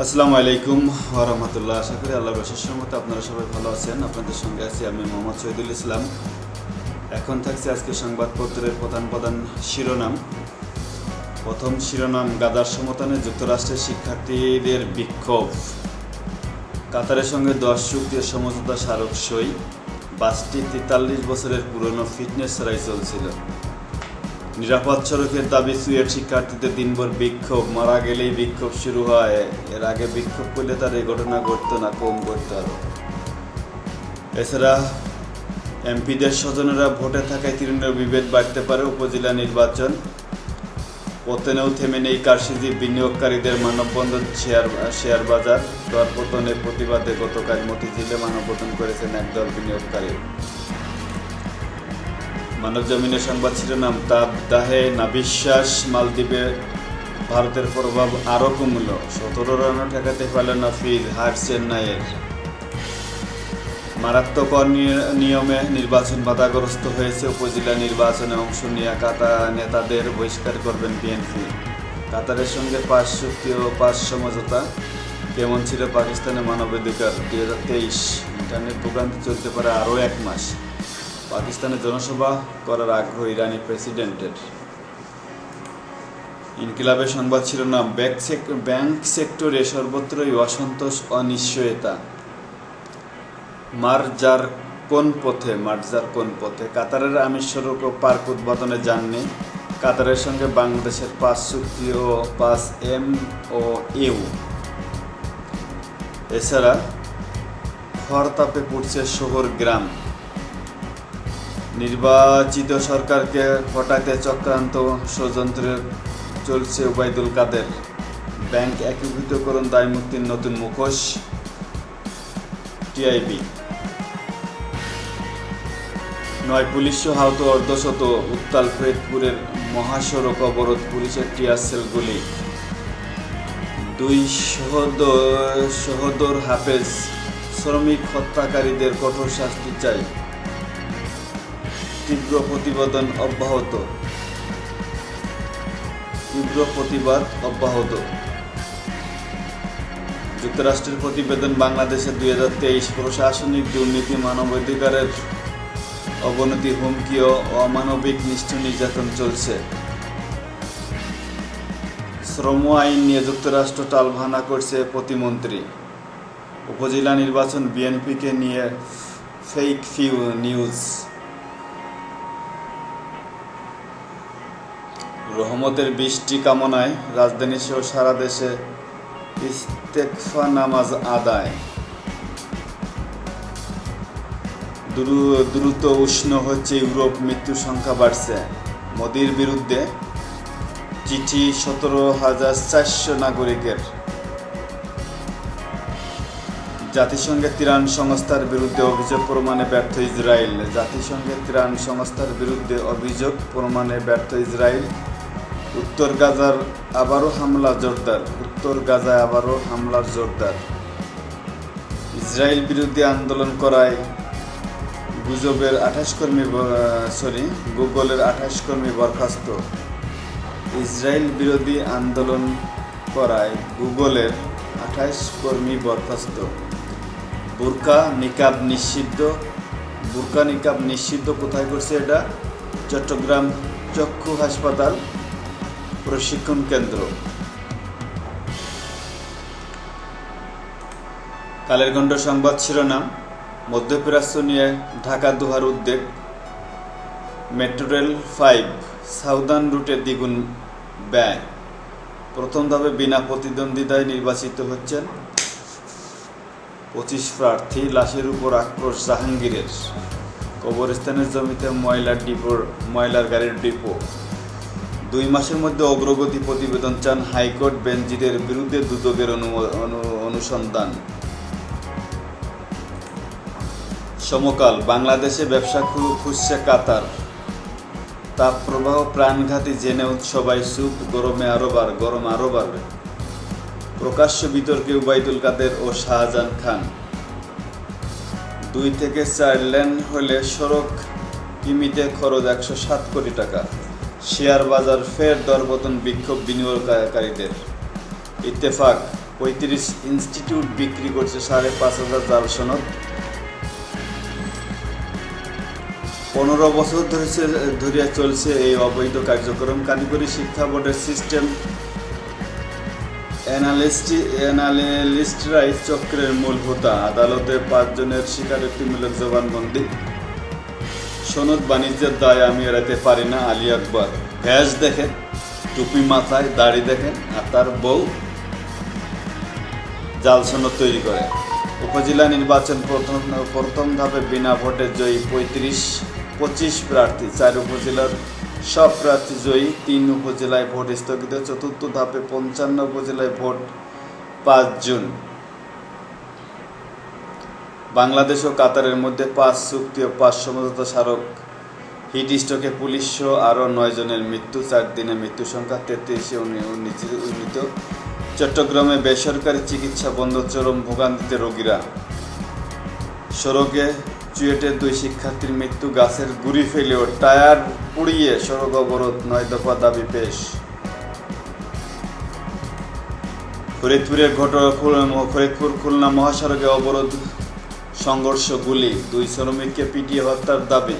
আসসালামু আলাইকুম রহমতুল্লাহ আশা করি আল্লাহ রশের মতো আপনারা সবাই ভালো আছেন। আপনাদের সঙ্গে আছি আমি মোহাম্মদ শহীদুল ইসলাম। এখন থাকছে আজকে সংবাদপত্রের প্রধান প্রধান শিরোনাম। প্রথম শিরোনাম, গাদার সমতানে যুক্তরাষ্ট্রের শিক্ষার্থীদের বিক্ষোভ। কাতারের সঙ্গে দশ চুক্তির সমঝোতা স্মারক সই। বাসটি তেতাল্লিশ বছরের পুরনো ফিটনেস ছাড়াই চলছিল। নিরাপদ সড়কের দাবি সুয়েট শিক্ষার্থীদের দিনভর বিক্ষোভ। মারা গেলেই বিক্ষোভ শুরু হয়। এর আগে বিক্ষোভ করলে তার এই ঘটনা ঘটতো না, কম ঘটতো আরও। এছাড়া এমপিদের স্বজনেরা ভোটে থাকায় তৃণমূলের বিভেদ বাড়তে পারে উপজেলা নির্বাচন। পতনেও থেমে নেই কারশিজি বিনিয়োগকারীদের মানববন্ধন শেয়ার শেয়ার বাজার। দর পতনের প্রতিবাদে গতকাল মতিঝিলে মানববন্ধন করেছেন একদল বিনিয়োগকারী। মানব জমিনের সংবাদ শিরোনাম তাপ দাহে নাবিশ্বাস মালদ্বীপে ভারতের প্রভাব আরও কমল। সতেরো রানও ঠেকাতে পারল না হার চেন্নাইয়ের। মারাত্মক নিয়মে নির্বাচন বাধাগ্রস্ত হয়েছে, উপজেলা নির্বাচনে অংশ নেওয়া কাতা নেতাদের বহিষ্কার করবেন বিএনপি। কাতারের সঙ্গে পাঁচ চুক্তি ও পাঁচ সমঝোতা কেমন ছিল পাকিস্তানের মানবাধিকার? দুই হাজার তেইশ, ইন্টারনেট ভোগান্তি চলতে পারে আরও এক মাস। পাকিস্তানে জনসভা করার আগ্রহ ইরানি প্রেসিডেন্টের। ইনকিলাবের সংবাদ ব্যাংক সেক- ব্যাংক সেক্টরে সর্বত্রই অসন্তোষ, অনিশ্চয়তা। মারজার কোন পথে? মার্জার কোন পথে? কাতারের আমির সড়ক ও পার্ক উদ্বোধনে যাননি। কাতারের সঙ্গে বাংলাদেশের পাঁচ চুক্তি ও পাঁচ এম ও ইউ। এছাড়া খরতাপে পড়ছে শহর গ্রাম। নির্বাচিত সরকারকে হটাতে চক্রান্ত ষড়যন্ত্রে চলছে ওবায়দুল কাদের। ব্যাংক একীভূতকরণ দায়মুক্তির নতুন মুখোশ, টিআইবি। নয় পুলিশ আহত অর্ধশত উত্তাল ফরিদপুরের মহাসড়ক অবরোধ পুলিশের টিয়ার সেল গুলি। দুই সহদর সহদর হাফেজ শ্রমিক হত্যাকারীদের কঠোর শাস্তি চাই। তীব্র প্রতিবেদন অব্যাহত। তীব্র প্রতিবাদ অব্যাহত। যুক্তরাষ্ট্রের প্রতিবেদন বাংলাদেশের দুই হাজার তেইশ প্রশাসনিক দুর্নীতি মানবাধিকারের অবনতি হুমকি ও অমানবিক নিষ্ঠুর নির্যাতন চলছে। শ্রম আইন নিয়ে যুক্তরাষ্ট্র টালভানা করছে প্রতিমন্ত্রী। উপজেলা নির্বাচন বিএনপিকে নিয়ে ফেক ফিউ নিউজ। রহমতের বৃষ্টি কামনায় রাজধানী সহ সারা দেশে ইস্তেকফা নামাজ আদায়। দ্রুত উষ্ণ হচ্ছে ইউরোপ, মৃত্যুর সংখ্যা বাড়ছে। মোদির বিরুদ্ধে চিঠি, সতেরো হাজার চারশো নাগরিকের। জাতিসংঘের ত্রাণ সংস্থার বিরুদ্ধে অভিযোগ প্রমাণে ব্যর্থ ইসরায়েল। জাতিসংঘের ত্রাণ সংস্থার বিরুদ্ধে অভিযোগ প্রমাণে ব্যর্থ ইসরায়েল। উত্তর গাজার আবারও হামলা জোরদার। উত্তর গাজায় আবারও হামলার জোরদার। ইসরায়েল বিরোধী আন্দোলন করায় গুজবের আঠাশ কর্মী সরি গুগলের আঠাশ কর্মী বরখাস্ত। ইসরায়েল বিরোধী আন্দোলন করায় গুগলের আঠাশ কর্মী বরখাস্ত। বুরকা নিকাব নিষিদ্ধ। বুরকা নিকাব নিষিদ্ধ কোথায় করছে এটা? চট্টগ্রাম চক্ষু হাসপাতাল। প্রশিক্ষণ কেন্দ্র। কালের গণ্ড সংবাদ শিরোনাম, মধ্যপ্রাচ্য নিয়ে ঢাকা দুহার উদ্বেগ। মেট্রো রেল ফাইভ, সাউদার্ন রুটে দ্বিগুণ ব্যয়। প্রথম ধাপে বিনা প্রতিদ্বন্দ্বিতায় নির্বাচিত হচ্ছেন পঁচিশ প্রার্থী, লাশের উপর আক্রোশ জাহাঙ্গীরের। কবরস্থানের জমিতে ময়লার ডিপোর ময়লার গাড়ির ডিপো। দুই মাসের মধ্যে অগ্রগতি প্রতিবেদন চান হাইকোর্ট বেঞ্জিরের বিরুদ্ধে দুদকের অনু- অনু- অনুসন্ধান। সমকাল, বাংলাদেশে ব্যবসা খুঁজছে কাতার। তাপপ্রবাহ প্রাণঘাতী জেনেও সবাই সুপ গরমে আরও বার, গরম আরও বাড়বে। প্রকাশ্য বিতর্কে উবাইদুল কাদের ও শাহজাহান খান। দুই থেকে চার লেন হলে সড়ক কিমিতে খরচ একশো সাত কোটি টাকা। শেয়ার বাজার ফের দরপতন বিক্ষোভ বিনিয়োগকারীদের। ইত্তেফাক, পঁয়ত্রিশ ইনস্টিটিউট বিক্রি করছে সাড়ে পাঁচ হাজার জাল সনদ। পনেরো বছর ধরে ধরিয়া চলছে এই অবৈধ কার্যক্রম। কারিগরি শিক্ষা বোর্ডের সিস্টেম অ্যানালিস্ট, অ্যানালিস্টরাই চক্রের মূল হোতা। আদালতে পাঁচজনের স্বীকারোক্তিমূলক জবানবন্দি। সনদ বাণিজ্যের দায় আমি এড়াতে পারি না, আলী আকবর। ভ্যাস দেখেন, টুপি মাথায়, দাড়ি দেখেন, আর তার বউ জাল সনদ তৈরি করে। উপজেলা নির্বাচন প্রথম প্রথম ধাপে বিনা ভোটে জয়ী পঁয়ত্রিশ, পঁচিশ প্রার্থী, চার উপজেলার সব প্রার্থী জয়ী, তিন উপজেলায় ভোট স্থগিত, চতুর্থ ধাপে পঞ্চান্ন উপজেলায় ভোট পাঁচ জুন। বাংলাদেশ ও কাতারের মধ্যে পাঁচ চুক্তি ও পাঁচ সমঝোতা স্মারক হিট স্ট্রোকে পুলিশ সহ আরও নয় জনের মৃত্যু, চার দিনে মৃত্যু সংখ্যা তেত্রিশে উন্নীত। চট্টগ্রামে বেসরকারি চিকিৎসা বন্ধ চরম ভোগান্তিতে রোগীরা। সড়কে চুয়েটের দুই শিক্ষার্থীর মৃত্যু, গাছের গুড়ি ফেলেও টায়ার পুড়িয়ে সড়ক অবরোধ, নয় দফা দাবি পেশ। ফরিদপুরের ঘটনা ফরিদপুর খুলনা মহাসড়কে অবরোধ সংঘর্ষ গুলি দুই শ্রমিককে পিটিয়ে হত্যার দাবি,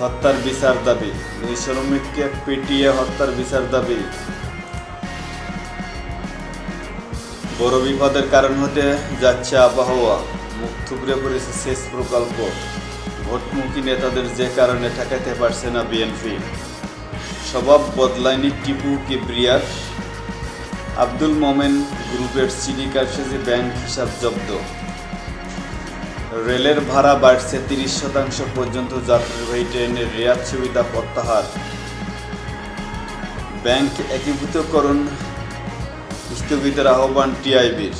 হত্যার বিচার দাবি, দুই শ্রমিককে পিটিয়ে হত্যার বিচার দাবি। বড় বিপদের কারণ হতে যাচ্ছে আবহাওয়া, মুখ থুবড়ে পড়েছে শেষ প্রকল্প। ভোটমুখী নেতাদের যে কারণে ঠেকাতে পারছে না বিএনপি। স্বভাব বদলায়নি টিপু কিবরিয়ার আব্দুল মোমেন গ্রুপের সিডি কারসাজি ব্যাংক হিসাব জব্দ। রেলের ভাড়া বাড়ছে তিরিশ শতাংশ পর্যন্ত যাত্রীবাহী ট্রেনের রেয়াত সুবিধা প্রত্যাহার। ব্যাংক একীভূতকরণ, স্থগিতের আহ্বান টিআইবির।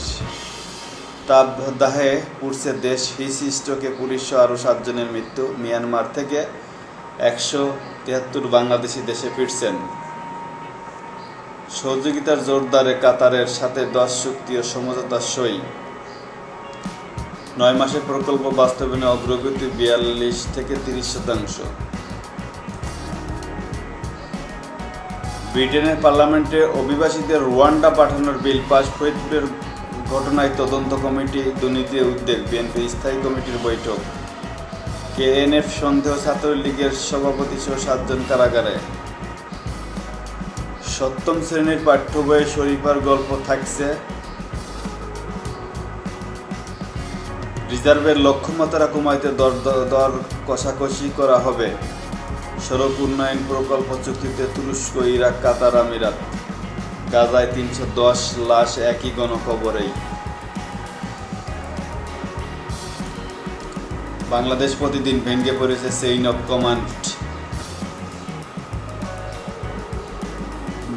তাপদাহে পুড়ছে দেশ, হিস স্ট্রোকে পুলিশ আরও সাতজনের মৃত্যু। মিয়ানমার থেকে একশো তিয়াত্তর বাংলাদেশি দেশে ফিরছেন। সহযোগিতার জোরদারে কাতারের সাথে দশ চুক্তি ও সমঝোতা সই। নয় মাসের প্রকল্প বাস্তবায়নে অগ্রগতি বিয়াল্লিশ থেকে তিরিশ শতাংশ। ব্রিটেনের পার্লামেন্টে অভিবাসীদের রুয়ান্ডা পাঠানোর বিল পাশ ফরিদপুরের ঘটনায় তদন্ত কমিটি দুর্নীতির উদ্বেগ, বিএনপি স্থায়ী কমিটির বৈঠক। কেএনএফ সন্দেহ ছাত্রলীগের সভাপতি সহ সাতজন কারাগারে। সপ্তম শ্রেণির পাঠ্য বইয়ে শরীফার গল্প থাকছে। রিজার্ভের লক্ষ্যমাত্রা কমাইতে দর দর কষাকষি করা হবে। সড়ক উন্নয়ন প্রকল্প চুক্তিতে তুরস্ক, ইরাক, কাতার, আমিরাত। গাজায় তিনশো দশ লাশ একই গণকবরেই। বাংলাদেশ প্রতিদিন ভেঙ্গে পড়েছে সেইন অব কমান্ড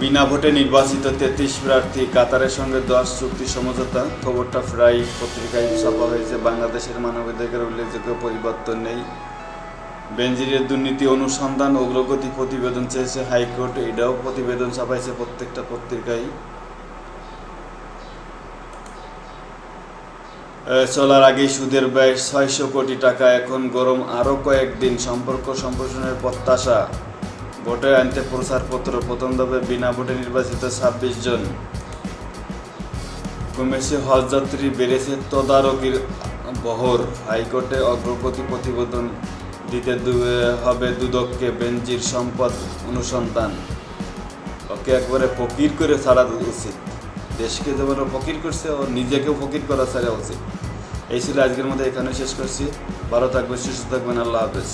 বিনা ভোটে নির্বাচিত তেত্রিশ প্রার্থী কাতারের সঙ্গে দশ চুক্তি সমঝোতা। খবরটা প্রায় পত্রিকায় ছাপা হয়েছে। বাংলাদেশের মানবাধিকার উল্লেখযোগ্য পরিবর্তন নেই। বেঞ্জিরের দুর্নীতি অনুসন্ধান অগ্রগতি প্রতিবেদন চেয়েছে হাইকোর্ট। এটাও প্রতিবেদন ছাপাইছে প্রত্যেকটা পত্রিকায় চলার আগে সুদের ব্যয় ছয়শো কোটি টাকা। এখন গরম আরও কয়েকদিন। সম্পর্ক সম্প্রসারণের প্রত্যাশা। ভোটে আনতে প্রচারপত্র প্রথম ধাপে বিনা ভোটে নির্বাচিত ছাব্বিশ জন। কমেছে হজযাত্রী বেড়েছে তদারকির বহর। হাইকোর্টে অগ্রগতি প্রতিবেদন দিতে হবে দুদককে বেঞ্জির সম্পদ অনুসন্ধান। ওকে একবারে ফকির করে ছাড়া উচিত। দেশকে যেমন ফকির করছে, ও নিজেকেও ফকির করা ছাড়া উচিত। এই ছিল আজকের মধ্যে এখানে শেষ করছি। ভালো থাকবেন, সুস্থ থাকবেন, আল্লাহ হাফেজ।